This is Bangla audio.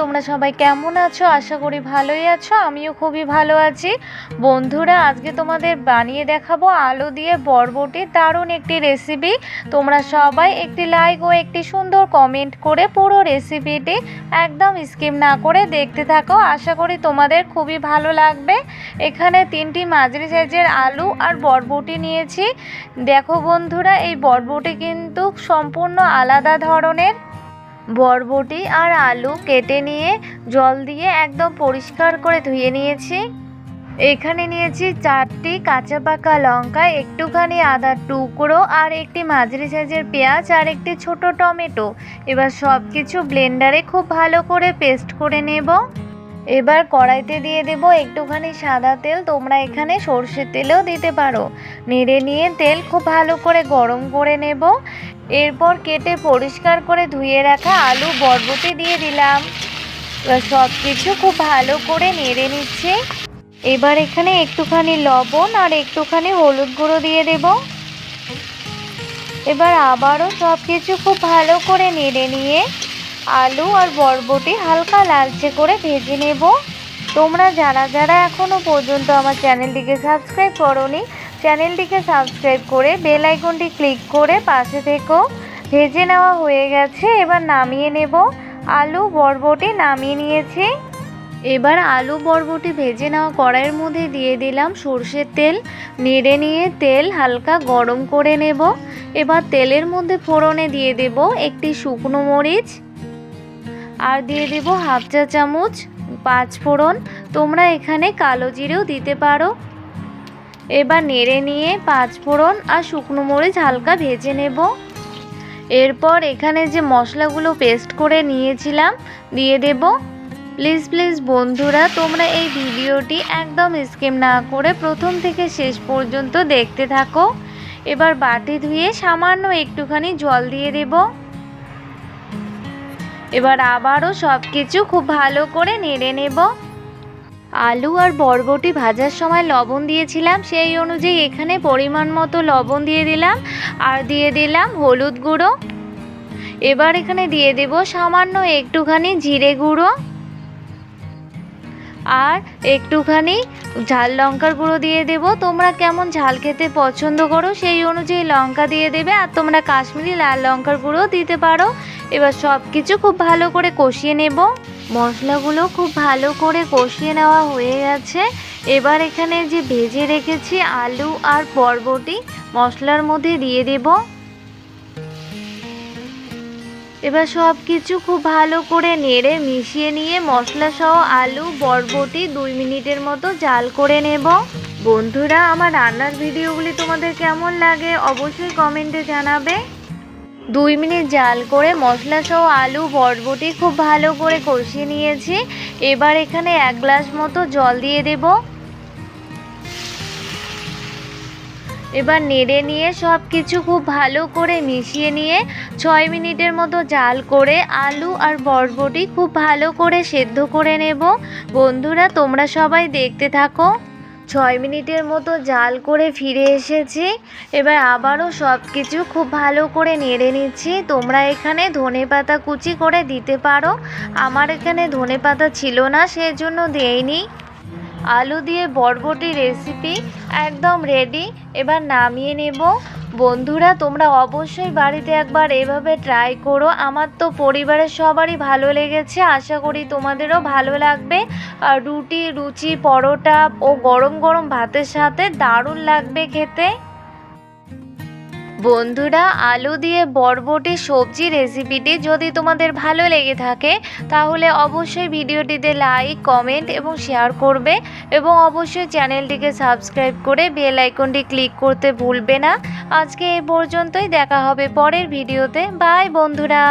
তোমরা সবাই কেমন আছো? আশা করি ভালোই আছো, আমিও খুবই ভালো আছি। বন্ধুরা, আজকে তোমাদের বানিয়ে দেখাবো আলু দিয়ে বরবটি, দারুণ একটি রেসিপি তোমরা সবাই একটি লাইক ও একটি সুন্দর কমেন্ট করে পুরো রেসিপিটি একদম স্কিপ না করে দেখতে থাকো। আশা করি তোমাদের খুবই ভালো লাগবে। এখানে তিনটি মাঝারি সাইজের আলু আর বরবটি নিয়েছি। দেখো বন্ধুরা, এই বরবটি কিন্তু সম্পূর্ণ আলাদা ধরনের। বরবটি আর আলু কেটে নিয়ে জল দিয়ে একদম পরিষ্কার করে ধুয়ে নিয়েছি। এখানে নিয়েছি চারটি কাঁচা পাকা লঙ্কা, একটুখানি আদার টুকরো আর একটি মাঝারি সাইজের পেঁয়াজ আর একটি ছোট টমেটো। এবার সব কিছু ব্লেন্ডারে খুব ভালো করে পেস্ট করে নেব। এবার কড়াইতে দিয়ে দেব একটুখানি সাদা তেল, তোমরা এখানে সর্ষের তেলেও দিতে পারো। নেড়ে নিয়ে তেল খুব ভালো করে গরম করে নেব। এরপর কেটে পরিষ্কার করে ধুয়ে রাখা আলু বরবটি দিয়ে দিলাম। সব কিছু খুব ভালো করে নেড়ে নিচ্ছে। এবার এখানে একটুখানি লবণ আর একটুখানি হলুদ গুঁড়ো দিয়ে দেব। এবার আবারও সব কিছু খুব ভালো করে নেড়ে নিয়ে আলু আর বরবটি হালকা লালচে করে ভেজে নেব। তোমরা যারা যারা এখনও পর্যন্ত আমার চ্যানেলটিকে সাবস্ক্রাইব করনি চ্যানেলটিকে সাবস্ক্রাইব করে বেল আইকনটি ক্লিক করে পাশে থেকো ভেজে নেওয়া হয়ে গেছে। এবার নামিয়ে নেব। আলু বরবটি নামিয়ে নিয়েছি। এবার আলু বরবটি ভেজে নেওয়া কড়াইয়ের মধ্যে দিয়ে দিলাম সর্ষের তেল। নেড়ে নিয়ে তেল হালকা গরম করে নেব। এবার তেলের মধ্যে ফোড়নে দিয়ে দেব একটি শুকনো মরিচ। আর দিয়ে দেব হাফ চা চামচ পাঁচ ফোড়ন তোমরা এখানে কালো জিরেও দিতে পারো। এবার নেড়ে নিয়ে পাঁচ ফোড়ন আর শুকনো মরিচ হালকা ভেজে নেব। এরপর এখানে যে মশলাগুলো পেস্ট করে নিয়েছিলাম, দিয়ে দেব। প্লিজ প্লিজ বন্ধুরা, তোমরা এই ভিডিওটি একদম স্কিম না করে প্রথম থেকে শেষ পর্যন্ত দেখতে থাকো। এবার বাটি ধুয়ে সামান্য একটুখানি জল দিয়ে দেবো। এবার আবারও সব কিছু খুব ভালো করে নেড়ে নেব। আলু আর বরবটি ভাজার সময় লবণ দিয়েছিলাম, সেই অনুযায়ী এখানে পরিমাণ মতো লবণ দিয়ে দিলাম, আর দিয়ে দিলাম হলুদ গুঁড়ো। এবার এখানে দিয়ে দেব সামান্য একটুখানি জিরে গুঁড়ো। আর একটুখানি ঝাল লঙ্কার গুঁড়ো দিয়ে দেব। তোমরা কেমন ঝাল খেতে পছন্দ করো সেই অনুযায়ী লঙ্কা দিয়ে দেবে। আর তোমরা কাশ্মীরি লাল লঙ্কার গুঁড়ো দিতে পারো। এবার সব কিছু খুব ভালো করে কষিয়ে নেব। মশলাগুলো খুব ভালো করে কষিয়ে নেওয়া হয়ে গেছে। এবার এখানে যে ভেজে রেখেছি আলু আর বরবটি, মশলার মধ্যে দিয়ে দেব। এবার সব কিছু খুব ভালো করে নেড়ে মিশিয়ে নিয়ে মশলা সহ আলু, বরবটি দুই মিনিটের মতো জাল করে নেব। বন্ধুরা, আমার রান্নার ভিডিওগুলি তোমাদের কেমন লাগে অবশ্যই কমেন্টে জানাবে। দুই মিনিট জাল করে মশলা সহ আলু, বরবটি খুব ভালো করে কষিয়ে নিয়েছি। এবার এখানে এক গ্লাস মতো জল দিয়ে দেব। এবার নেড়ে নিয়ে সব কিছু খুব ভালো করে মিশিয়ে নিয়ে ছয় মিনিটের মতো জাল করে আলু আর বরবটি খুব ভালো করে সেদ্ধ করে নেব। বন্ধুরা, তোমরা সবাই দেখতে থাকো। ছয় মিনিটের মতো জাল করে ফিরে এসেছি। এবার আবারও সব কিছু খুব ভালো করে নেড়ে নিচ্ছি। তোমরা এখানে ধনে পাতা কুচি করে দিতে পারো। আমার এখানে ধনে পাতা ছিল না, সেজন্য দেইনি। আলু দিয়ে বরবটি রেসিপি একদম রেডি এবার নামিয়ে নেব। বন্ধুরা, তোমরা অবশ্যই বাড়িতে একবার এভাবে ট্রাই করো। আমার তো পরিবারের সবারই ভালো লেগেছে। আশা করি তোমাদেরও ভালো লাগবে। আর রুটি, রুচি, পরোটা ও গরম গরম ভাতের সাথে দারুণ লাগবে খেতে। বন্ধুরা, আলু দিয়ে বরবটি সবজি রেসিপিটি যদি তোমাদের ভালো লেগে থাকে, তাহলে অবশ্যই ভিডিওটিতে লাইক কমেন্ট এবং শেয়ার করবে এবং অবশ্যই চ্যানেলটিকে সাবস্ক্রাইব করে বেল আইকনটি ক্লিক করতে ভুলবে না। আজকে এ পর্যন্তই, দেখা হবে পরের ভিডিওতে বাই বন্ধুরা।